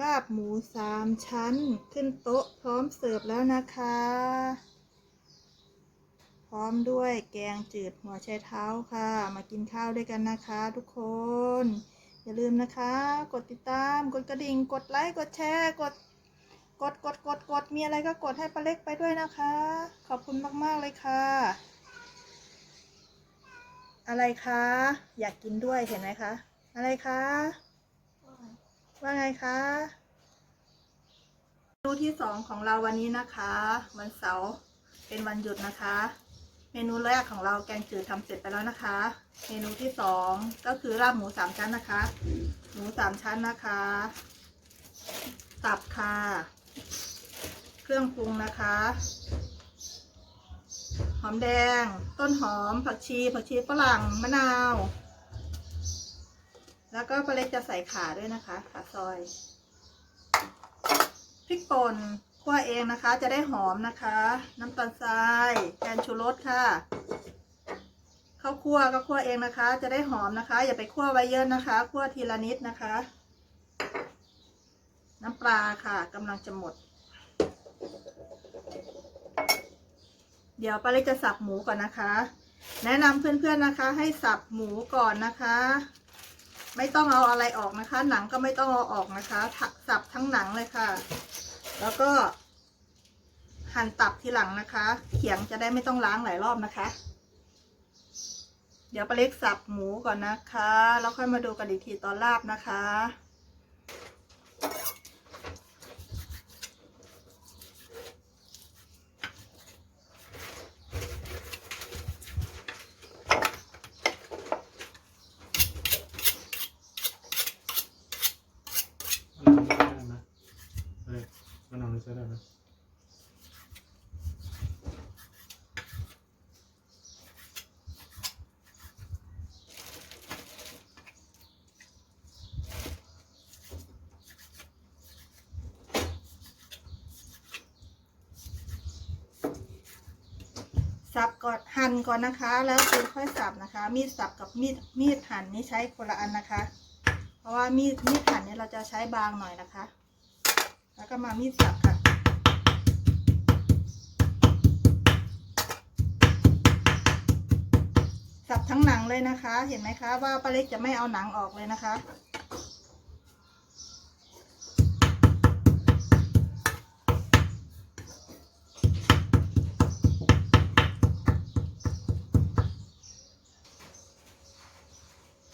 ลาบหมูสามชั้น ขึ้นโต๊ะพร้อมเสิร์ฟแล้วนะคะ พร้อมด้วยแกงจืดหัวไชเท้าค่ะ มากินข้าวด้วยกันนะคะทุกคน อย่าลืมนะคะ กดติดตาม กดกระดิ่ง กดไลค์ กดแชร์ กด กด กด กด กด มีอะไรก็กดให้ป้าเล็กไปด้วยนะคะ ขอบคุณมาก ๆ เลยค่ะ อะไรคะ อยากกินด้วยเห็นไหมคะ อะไรคะ ว่าไงคะเมนูที่สองของเราวันนี้นะคะ วันเสาร์เป็นวันหยุดนะคะ เมนูแรกของเราแกงจืดทำเสร็จไปแล้วนะคะ เมนูที่สองก็คือลาบหมูสามชั้นนะคะ หมูสามชั้นนะคะ ตับค่ะ เครื่องปรุงนะคะหอมแดง ต้นหอม ผักชี ผักชีฝรั่ง มะนาว แล้วก็ปลาเล็กจะใส่ขาด้วยนะคะ ขาซอยพริกป่นคั่วเองนะคะ จะได้หอมนะคะ น้ำตาลทรายแกนชูรสค่ะข้าวคั่วก็คั่วเองนะคะ จะได้หอมนะคะ อย่าไปคั่วไว้เยอะนะคะคั่วทีละนิดนะคะ น้ำปลาค่ะกำลังจะหมด เดี๋ยวป้าเล็กจะสับหมูก่อนนะคะ แนะนำเพื่อนๆนะคะ ให้สับหมูก่อนนะคะ ไม่ต้องเอาอะไรออกนะคะ หนังก็ไม่ต้องเอาออกนะคะถักสับทั้งหนังเลยค่ะ แล้วก็ หั่นตับทีหลังนะคะ เขียงจะได้ไม่ต้องล้างหลายรอบนะคะ เดี๋ยวปลาเล็กสับหมูก่อนนะคะ แล้วค่อยมาดูกันอีกทีตอนลาบนะคะมะนาวนี่ใช้ได้ไหมเออมะนาวนี่ใช้ได้ไหม สับก่อนหั่นก่อนนะคะ แล้วจึงค่อยสับนะคะ มีดสับกับมีดมีดหั่นนี่ใช้คนละอันนะคะ เพราะว่ามีดมีดหั่นเนี่ยเราจะใช้บางหน่อยนะคะ แล้วก็มามีดสับค่ะสับทั้งหนังเลยนะคะ เห็นไหมคะว่าป้าเล็กจะไม่เอาหนังออกเลยนะคะ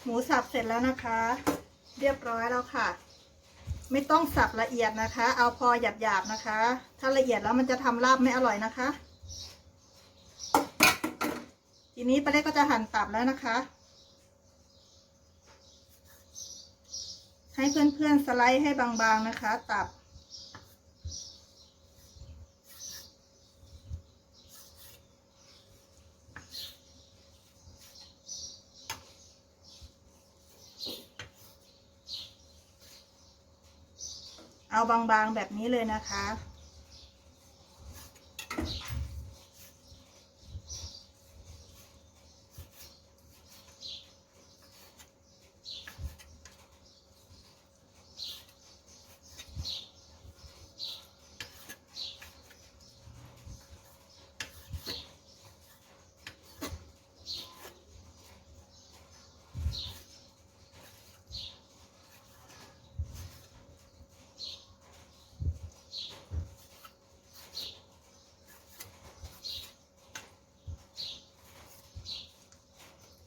มูสับเสร็จแล้วนะคะ เรียบร้อยแล้วค่ะ ไม่ต้องสับละเอียดนะคะ เอาพอหยาบๆนะคะ ถ้าละเอียดแล้วมันจะทำลาบไม่อร่อยนะคะ ทีนี้ปลาเล็กก็จะหั่นตับแล้วนะคะ ให้เพื่อนๆสไลด์ให้บางๆนะคะ ตับ บางๆแบบนี้เลยนะคะ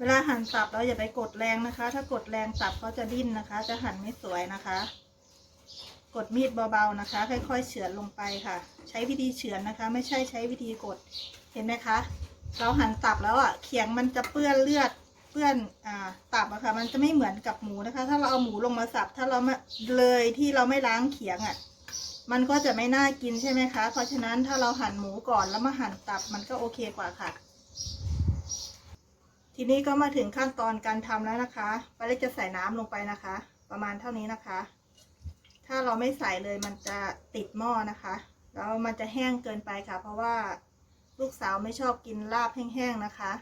วลาหั่นตับเราอย่าไปกดแรงนะคะ ถ้ากดแรงตับเขาจะดิ้นนะคะ จะหั่นไม่สวยนะคะ กดมีดเบาๆนะคะ ค่อยๆเฉือนลงไปค่ะ ใช้วิธีเฉือนนะคะ ไม่ใช่ใช้วิธีกด เห็นไหมคะ เราหั่นตับแล้วอะ เขียงมันจะเปื้อนเลือด เปื้อนอ่าตับอะค่ะ มันจะไม่เหมือนกับหมูนะคะ ถ้าเราเอาหมูลงมาสับ ถ้าเราม่เลยที่เราไม่ล้างเขียงอะ มันก็จะไม่น่ากินใช่ไหมคะ เพราะฉะนั้นถ้าเราหั่นหมูก่อนแล้วมาหั่นตับมันก็โอเคกว่าค่ะ ทีนี้ก็มาถึงขั้นตอนการทำแล้วนะคะป้าเล็กจะใส่น้ำลงไปนะคะ ประมาณเท่านี้นะคะ ถ้าเราไม่ใส่เลยมันจะติดหม้อนะคะ แล้วมันจะแห้งเกินไปค่ะ เพราะว่าลูกสาวไม่ชอบกินลาบแห้งๆนะคะ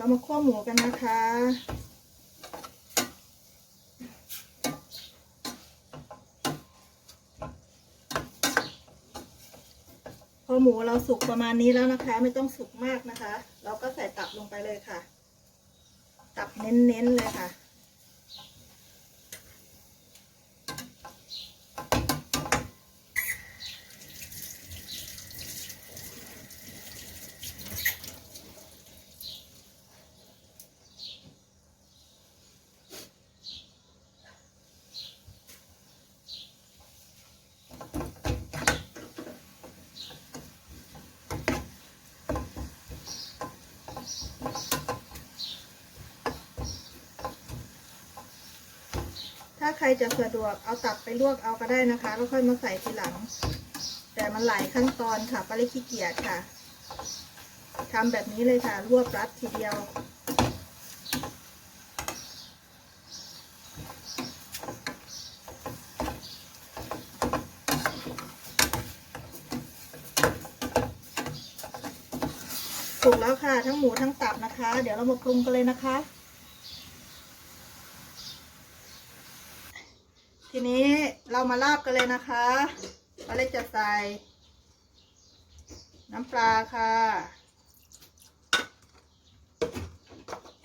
เรามาคั่วหมูกันนะคะ พอหมูเราสุกประมาณนี้แล้วนะคะ ไม่ต้องสุกมากนะคะ เราก็ใส่ตับลงไปเลยค่ะ ตับเน้นๆเลยค่ะ ใครจะสะดวกเอาตับไปลวกเอาก็ได้นะคะแล้วค่อยมาใส่ทีหลัง แต่มันหลายขั้นตอนค่ะปาริขี้เกียจค่ะทำแบบนี้เลยค่ะรวบรัดทีเดียวสุกแล้วค่ะ ทั้งหมูทั้งตับนะคะ เดี๋ยวเรามาปรุงกันเลยนะคะ ทีนี้เรามาลาบกันเลยนะคะปลาเล็กจะใส่ น้ำปลาค่ะ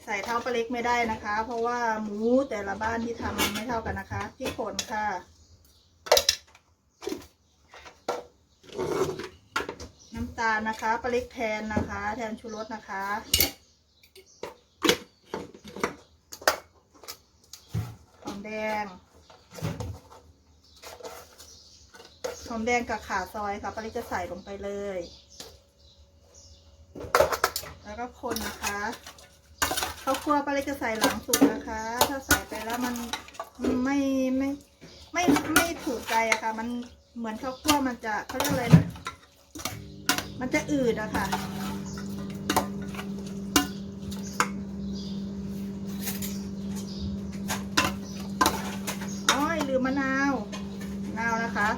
ใส่เท่าปลาเล็กไม่ได้นะคะ เพราะว่าหมูแต่ละบ้านที่ทำไม่เท่ากันนะคะพริกป่นค่ะน้ำตาลนะคะปลาเล็กแทนนะคะ แทนชูรสนะคะ หอมแดง ห อมแดงกับขาซอยค่ะปริจะใส่ลงไปเลย แล้วก็คนนะคะข้าวคั่วปริจะใส่หลังสุกนะคะ ถ้าใส่ไปแล้วมันไม่ไม่ไม่ไม่ถูกใจอะค่ะ มันเหมือนข้าวคั่วมันจะเขาเรียกอะไรนะมันจะอืดอะค่ะอ้อยลืมมะนาวมะนาวนะคะ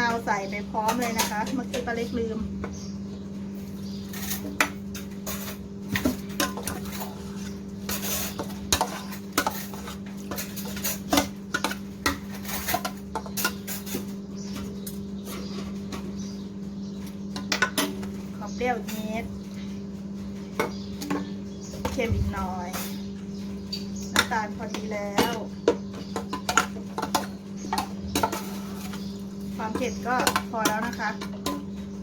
นาวใส่ไปพร้อมเลยนะคะ เมื่อกี้ปลาเล็กลืม ขอเปรี้ยวนิดเค็มอีกหน่อย น้ำตาลพอดีแล้ว ความเผ็ดก็พอแล้วนะคะ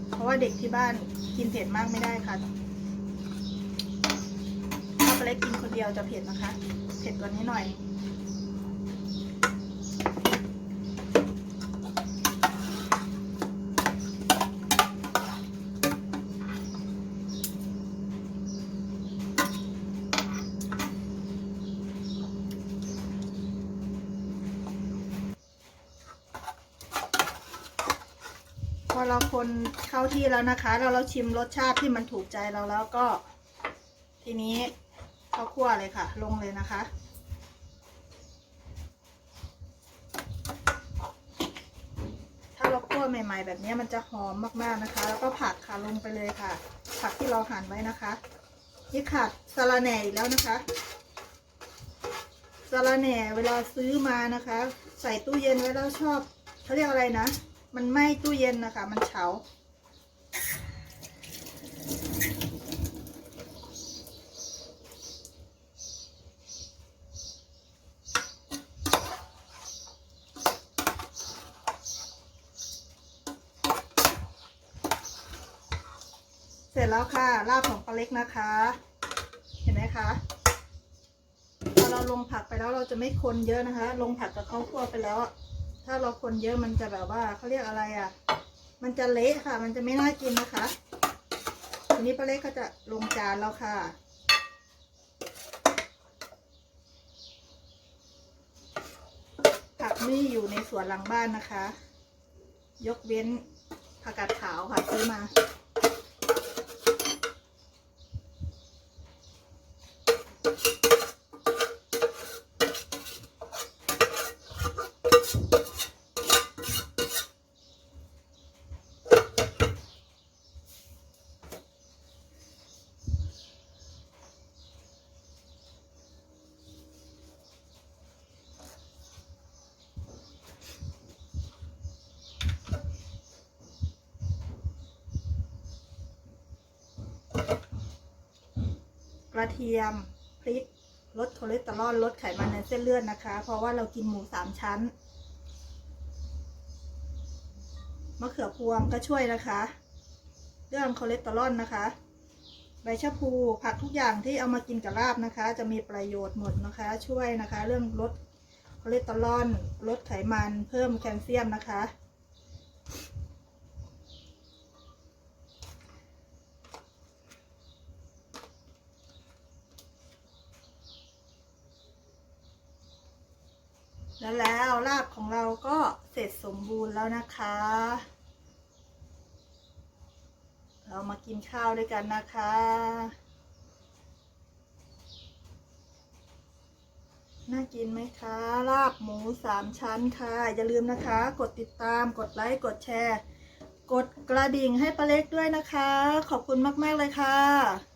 เพราะว่าเด็กที่บ้านกินเผ็ดมากไม่ได้ค่ะถ้าไปเล็กกินคนเดียวจะเผ็ดนะคะ เผ็ดกว่านี้หน่อย พอเราคนเข้าที่แล้วนะคะ เราเราชิมรสชาติที่มันถูกใจเราแล้วก็ ทีนี้ข้าวคั่วเลยค่ะ ลงเลยนะคะ ถ้าเราคั่วใหม่ ๆ แบบนี้มันจะหอมมากๆนะคะ แล้วก็ผักค่ะลงไปเลยค่ะ ผักที่เราหั่นไว้นะคะนี่ขาดสะระแหน่อีกแล้วนะคะสะระแหน่เวลาซื้อมานะคะ ใส่ตู้เย็นไว้แล้วชอบเขาเรียกอะไรนะ มันไหม้ตู้เย็นนะคะ มันเฉาเสร็จแล้วค่ะลาบของปลาเล็กนะคะ เห็นไหมคะพอเราลงผักไปแล้วเราจะไม่คนเยอะนะคะ ลงผักกับข้าวคั่วไปแล้วอะ ถ้าเราคนเยอะมันจะแบบว่าเขาเรียกอะไรอะ มันจะเละค่ะ มันจะไม่น่ากินนะคะ ทีนี้ปลาเล็กก็จะลงจานแล้วค่ะ ผักนี่อยู่ในสวนหลังบ้านนะคะ ยกเว้นผักกาดขาวค่ะซื้อมา กระเทียมพริกลดคอเลสเตอรอลลดไขมันในเส้นเลือดนะคะ เพราะว่าเรากินหมูสามชั้นมะเขือพวงก็ช่วยนะคะ เรื่องคอเลสเตอรอลนะคะ ใบชะพูผักทุกอย่างที่เอามากินกับลาบนะคะ จะมีประโยชน์หมดนะคะ ช่วยนะคะ เรื่องลดคอเลสเตอรอลลดไขมันเพิ่มแคลเซียมนะคะ แล้วแล้วลาบของเราก็เสร็จสมบูรณ์แล้วนะคะ เรามากินข้าวด้วยกันนะคะ น่ากินไหมคะลาบหมูสามชั้นค่ะ อย่าลืมนะคะ กดติดตามกดไลค์ กดแชร์ กดกระดิ่งให้ปลาเล็กด้วยนะคะ ขอบคุณมาก ๆ เลยค่ะ